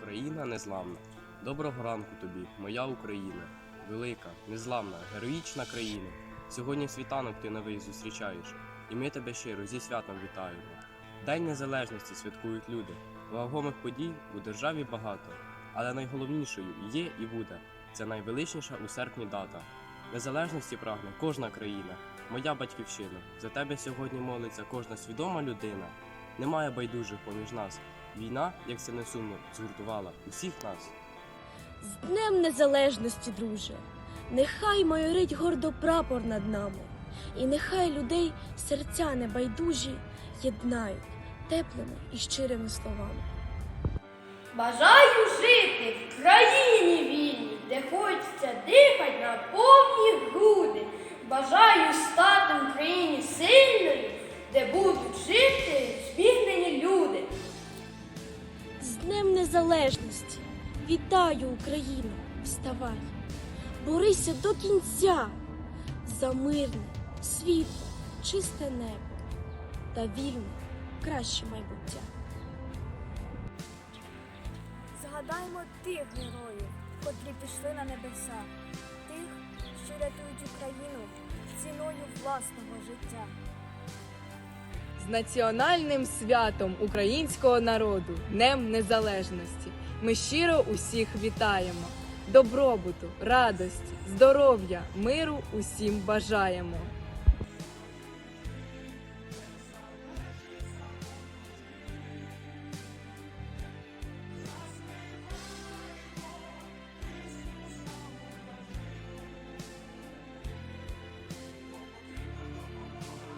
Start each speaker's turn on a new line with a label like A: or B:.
A: Україна незламна. Доброго ранку тобі, моя Україна, велика, незламна, героїчна країна. Сьогодні світанок ти новий зустрічаєш, і ми тебе щиро зі святом вітаємо. День незалежності святкують люди. Вагомих подій у державі багато, але найголовнішою є і буде це найвеличніша у серпні дата. Незалежності прагне кожна країна, моя батьківщина. За тебе сьогодні молиться кожна свідома людина. Немає байдужих поміж нас. Війна, як це не сумно, згуртувала усіх нас.
B: З Днем Незалежності, друже, нехай майорить гордо прапор над нами, і нехай людей серця небайдужі єднають теплими і щирими словами.
C: Бажаю жити в країні вільній, де хочеться дихати на повні груди. Бажаю стати в
B: Незалежності вітаю Україну! Вставай! Борися до кінця за мирне, світле, чисте небо та вільне, краще майбуття.
D: Згадаймо тих героїв, котрі пішли на небеса, тих, що рятують Україну ціною власного життя.
E: З національним святом українського народу, Днем Незалежності. Ми щиро усіх вітаємо. Добробуту, радості, здоров'я, миру усім бажаємо.